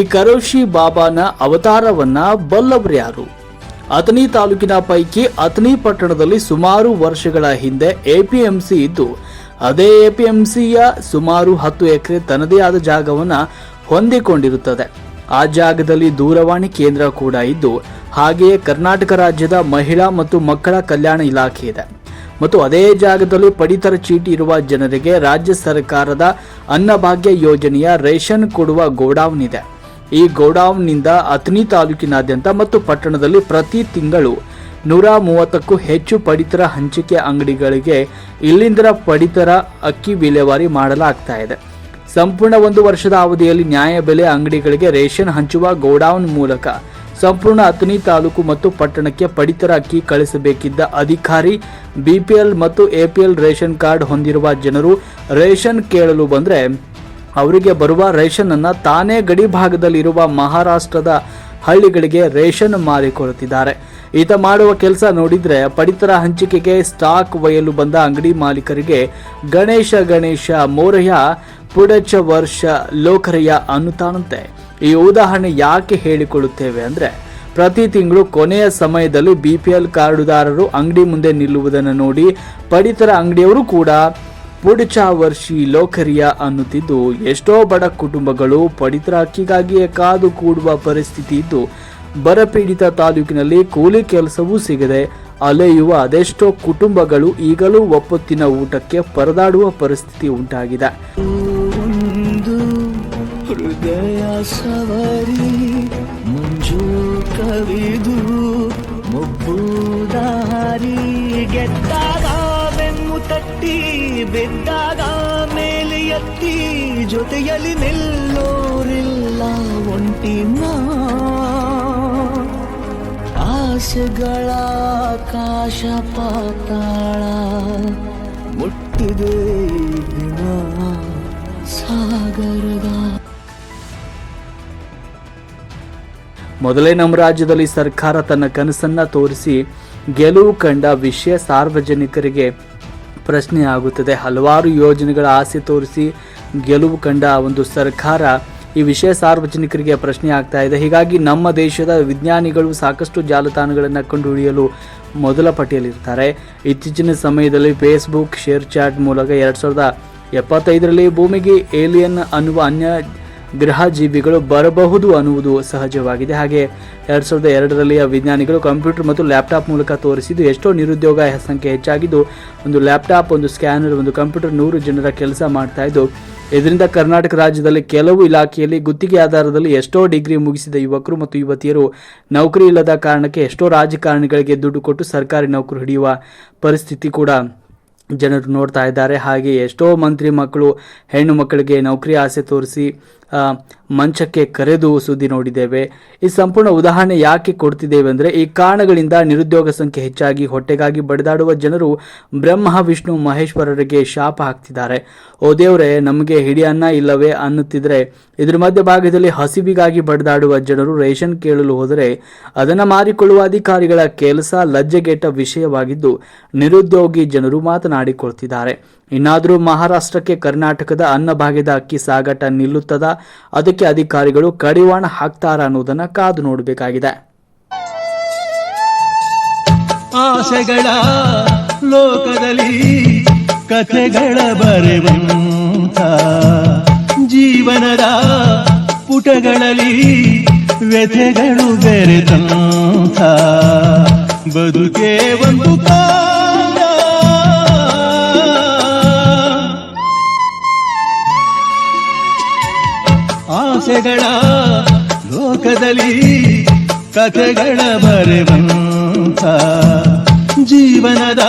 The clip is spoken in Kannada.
ಈ ಕರೋಶಿ ಬಾಬಾನ ಅವತಾರವನ್ನ ಬಲ್ಲವರ್ಯಾರು ಅಥಣಿ ತಾಲೂಕಿನ ಪೈಕಿ ಅಥಣಿ ಪಟ್ಟಣದಲ್ಲಿ ಸುಮಾರು ವರ್ಷಗಳ ಹಿಂದೆ ಎಪಿಎಂಸಿ ಇದ್ದು, ಅದೇ ಎಪಿಎಂಸಿಯ ಸುಮಾರು ಹತ್ತು ಎಕರೆ ತನ್ನದೇ ಆದ ಜಾಗವನ್ನ ಹೊಂದಿಕೊಂಡಿರುತ್ತದೆ. ಆ ಜಾಗದಲ್ಲಿ ದೂರವಾಣಿ ಕೇಂದ್ರ ಕೂಡ ಇದ್ದು, ಹಾಗೆಯೇ ಕರ್ನಾಟಕ ರಾಜ್ಯದ ಮಹಿಳಾ ಮತ್ತು ಮಕ್ಕಳ ಕಲ್ಯಾಣ ಇಲಾಖೆ ಇದೆ. ಮತ್ತು ಅದೇ ಜಾಗದಲ್ಲಿ ಪಡಿತರ ಚೀಟಿ ಇರುವ ಜನರಿಗೆ ರಾಜ್ಯ ಸರ್ಕಾರದ ಅನ್ನಭಾಗ್ಯ ಯೋಜನೆಯ ರೇಷನ್ ಕೊಡುವ ಗೋಡೌನ್ ಇದೆ. ಈ ಗೋಡೌನ್ನಿಂದ ಅಥಣಿ ತಾಲೂಕಿನಾದ್ಯಂತ ಮತ್ತು ಪಟ್ಟಣದಲ್ಲಿ ಪ್ರತಿ ತಿಂಗಳು ನೂರ ಮೂವತ್ತಕ್ಕೂ ಹೆಚ್ಚು ಪಡಿತರ ಹಂಚಿಕೆ ಅಂಗಡಿಗಳಿಗೆ ಇಲ್ಲಿಂದ ಪಡಿತರ ಅಕ್ಕಿ ವಿಲೇವಾರಿ ಮಾಡಲಾಗ್ತಾ ಇದೆ. ಸಂಪೂರ್ಣ ಒಂದು ವರ್ಷದ ಅವಧಿಯಲ್ಲಿ ನ್ಯಾಯ ಬೆಲೆ ಅಂಗಡಿಗಳಿಗೆ ರೇಷನ್ ಹಂಚುವ ಗೋಡೌನ್ ಮೂಲಕ ಸಂಪೂರ್ಣ ಅಥಣಿ ತಾಲೂಕು ಮತ್ತು ಪಟ್ಟಣಕ್ಕೆ ಪಡಿತರ ಅಕ್ಕಿ ಕಳಿಸಬೇಕಿದ್ದ ಅಧಿಕಾರಿ, ಬಿಪಿಎಲ್ ಮತ್ತು ಎಪಿಎಲ್ ರೇಷನ್ ಕಾರ್ಡ್ ಹೊಂದಿರುವ ಜನರು ರೇಷನ್ ಕೇಳಲು ಬಂದರೆ ಅವರಿಗೆ ಬರುವ ರೇಷನ್ ಅನ್ನ ತಾನೇ ಗಡಿ ಭಾಗದಲ್ಲಿರುವ ಮಹಾರಾಷ್ಟ್ರದ ಹಳ್ಳಿಗಳಿಗೆ ರೇಷನ್ ಮಾರಿಕೊಳ್ಳುತ್ತಿದ್ದಾರೆ ಈತ ಮಾಡುವ ಕೆಲಸ ನೋಡಿದ್ರೆ ಪಡಿತರ ಹಂಚಿಕೆಗೆ ಸ್ಟಾಕ್ ಒಯ್ಯಲು ಬಂದ ಅಂಗಡಿ ಮಾಲೀಕರಿಗೆ ಗಣೇಶ ಗಣೇಶ ಮೋರಯ್ಯ ಪುಡಚ ವರ್ಷ ಲೋಕರಯ್ಯ ಅನ್ನುತ್ತಾನಂತೆ. ಈ ಉದಾಹರಣೆ ಯಾಕೆ ಹೇಳಿಕೊಳ್ಳುತ್ತೇವೆ ಅಂದ್ರೆ, ಪ್ರತಿ ತಿಂಗಳು ಕೊನೆಯ ಸಮಯದಲ್ಲಿ ಬಿ ಪಿ ಎಲ್ ಕಾರ್ಡುದಾರರು ಅಂಗಡಿ ಮುಂದೆ ನಿಲ್ಲುವುದನ್ನು ನೋಡಿ ಪಡಿತರ ಅಂಗಡಿಯವರು ಕೂಡ ಪುಡಚ ವರ್ಷಿ ಲೋಕರಿಯ ಅನ್ನುತ್ತಿದ್ದು, ಎಷ್ಟೋ ಬಡ ಕುಟುಂಬಗಳು ಪಡಿತರ ಅಕ್ಕಿಗಾಗಿಯೇ ಕಾದು ಕೂಡುವ ಪರಿಸ್ಥಿತಿ ಇದ್ದು, ಬರಪೀಡಿತ ತಾಲೂಕಿನಲ್ಲಿ ಕೂಲಿ ಕೆಲಸವೂ ಸಿಗದೆ ಅಲೆಯುವ ಅದೆಷ್ಟೋ ಕುಟುಂಬಗಳು ಈಗಲೂ ಒಪ್ಪತ್ತಿನ ಊಟಕ್ಕೆ ಪರದಾಡುವ ಪರಿಸ್ಥಿತಿ ಉಂಟಾಗಿದೆ. ಹೃದಯ ಸವರಿ ಕವಿದು ಬಿದ್ದಾಗ ಮೇಲೆ ಎತ್ತಿ ಜೊತೆಯಲ್ಲಿ ನಿಲ್ಲೋರಿಲ್ಲ ಒಂಟಿ ಆಸೆಗಳ ಆಕಾಶ ಪಾತಾಳ ಮುಟ್ಟಿದೆ ಸಾಗರದ. ಮೊದಲೇ ನಮ್ಮ ರಾಜ್ಯದಲ್ಲಿ ಸರ್ಕಾರ ತನ್ನ ಕನಸನ್ನ ತೋರಿಸಿ ಗೆಲುವು ಕಂಡ ವಿಷಯ ಸಾರ್ವಜನಿಕರಿಗೆ ಪ್ರಶ್ನೆ ಆಗುತ್ತದೆ. ಹಲವಾರು ಯೋಜನೆಗಳ ಆಸೆ ತೋರಿಸಿ ಗೆಲುವು ಕಂಡ ಒಂದು ಸರ್ಕಾರ ಈ ವಿಷಯ ಸಾರ್ವಜನಿಕರಿಗೆ ಪ್ರಶ್ನೆ ಆಗ್ತಾ ಇದೆ. ಹೀಗಾಗಿ ನಮ್ಮ ದೇಶದ ವಿಜ್ಞಾನಿಗಳು ಸಾಕಷ್ಟು ಜಾಲತಾಣಗಳನ್ನು ಕಂಡುಹಿಡಿಯಲು ಮೊದಲ ಪಟ್ಟಿಯಲ್ಲಿರ್ತಾರೆ. ಇತ್ತೀಚಿನ ಸಮಯದಲ್ಲಿ ಫೇಸ್ಬುಕ್ ಶೇರ್ ಚಾಟ್ ಮೂಲಕ ಎರಡು ಸಾವಿರದ ಎಪ್ಪತ್ತೈದರಲ್ಲಿ ಭೂಮಿಗೆ ಏಲಿಯನ್ ಅನ್ನುವ ಅನ್ಯ ಗ್ರಹ ಜೀವಿಗಳು ಬರಬಹುದು ಅನ್ನುವುದು ಸಹಜವಾಗಿದೆ. ಹಾಗೆ ಎರಡು ಸಾವಿರದ ಎರಡರಲ್ಲಿ ವಿಜ್ಞಾನಿಗಳು ಕಂಪ್ಯೂಟರ್ ಮತ್ತು ಲ್ಯಾಪ್ಟಾಪ್ ಮೂಲಕ ತೋರಿಸಿದ್ದು ಎಷ್ಟೋ ನಿರುದ್ಯೋಗ ಸಂಖ್ಯೆ ಹೆಚ್ಚಾಗಿದ್ದು, ಒಂದು ಲ್ಯಾಪ್ಟಾಪ್, ಒಂದು ಸ್ಕ್ಯಾನರ್, ಒಂದು ಕಂಪ್ಯೂಟರ್ ನೂರು ಜನರ ಕೆಲಸ ಮಾಡ್ತಾ ಇದ್ದು, ಇದರಿಂದ ಕರ್ನಾಟಕ ರಾಜ್ಯದಲ್ಲಿ ಕೆಲವು ಇಲಾಖೆಯಲ್ಲಿ ಗುತ್ತಿಗೆ ಆಧಾರದಲ್ಲಿ ಎಷ್ಟೋ ಡಿಗ್ರಿ ಮುಗಿಸಿದ ಯುವಕರು ಮತ್ತು ಯುವತಿಯರು ನೌಕರಿ ಇಲ್ಲದ ಕಾರಣಕ್ಕೆ ಎಷ್ಟೋ ರಾಜಕಾರಣಿಗಳಿಗೆ ದುಡ್ಡು ಕೊಟ್ಟು ಸರ್ಕಾರಿ ನೌಕರಿ ಹಿಡಿಯುವ ಪರಿಸ್ಥಿತಿ ಕೂಡ ಜನರು ನೋಡ್ತಾ ಇದ್ದಾರೆ. ಹಾಗೆ ಎಷ್ಟೋ ಮಂತ್ರಿ ಮಕ್ಕಳು, ಹೆಣ್ಣು ಮಕ್ಕಳಿಗೆ ನೌಕರಿ ಆಸೆ ತೋರಿಸಿ Um. ಮಂಚಕ್ಕೆ ಕರೆದು ಸುದ್ದಿ ನೋಡಿದ್ದೇವೆ. ಈ ಸಂಪೂರ್ಣ ಉದಾಹರಣೆ ಯಾಕೆ ಕೊಡ್ತಿದ್ದೇವೆ ಅಂದರೆ ಈ ಕಾರಣಗಳಿಂದ ನಿರುದ್ಯೋಗ ಸಂಖ್ಯೆ ಹೆಚ್ಚಾಗಿ, ಹೊಟ್ಟೆಗಾಗಿ ಬಡಿದಾಡುವ ಜನರು ಬ್ರಹ್ಮ, ವಿಷ್ಣು, ಮಹೇಶ್ವರರಿಗೆ ಶಾಪ ಹಾಕ್ತಿದ್ದಾರೆ. ಓ ದೇವರೇ, ನಮಗೆ ಹಿಡಿಯನ್ನ ಇಲ್ಲವೇ ಅನ್ನುತ್ತಿದ್ರೆ, ಇದ್ರ ಮಧ್ಯ ಭಾಗದಲ್ಲಿ ಹಸಿವಿಗಾಗಿ ಬಡಿದಾಡುವ ಜನರು ರೇಷನ್ ಕೇಳಲು ಹೋದರೆ, ಅದನ್ನು ಮಾರಿಕೊಳ್ಳುವ ಅಧಿಕಾರಿಗಳ ಕೆಲಸ ಲಜ್ಜೆಗೆಟ್ಟ ವಿಷಯವಾಗಿದ್ದು, ನಿರುದ್ಯೋಗಿ ಜನರು ಮಾತನಾಡಿಕೊಳ್ತಿದ್ದಾರೆ. ಇನ್ನಾದರೂ ಮಹಾರಾಷ್ಟ್ರಕ್ಕೆ ಕರ್ನಾಟಕದ ಅನ್ನಭಾಗ್ಯದ ಅಕ್ಕಿ ಸಾಗಾಟ ನಿಲ್ಲುತ್ತದ? ಅದಕ್ಕೆ ಅಧಿಕಾರಿಗಳು ಕಡಿವಾಣ ಹಾಕ್ತಾರ ಅನ್ನೋದನ್ನ ಕಾದು ನೋಡಬೇಕಾಗಿದೆ. ಆಸೆಗಳ ಲೋಕದಲ್ಲಿ ಕಥೆಗಳ ಬರೆವಂತ ಜೀವನದ ಪುಟಗಳಲ್ಲಿ ವ್ಯಥೆಗಳು ಬೆರೆತಂತ ಬದುಕೇ ಒಂದು ಕಾಲ ಆಸೆಗಳ ಲೋಕದಲ್ಲಿ ಕಥೆಗಳ ಬರೆವಂತ ಜೀವನದ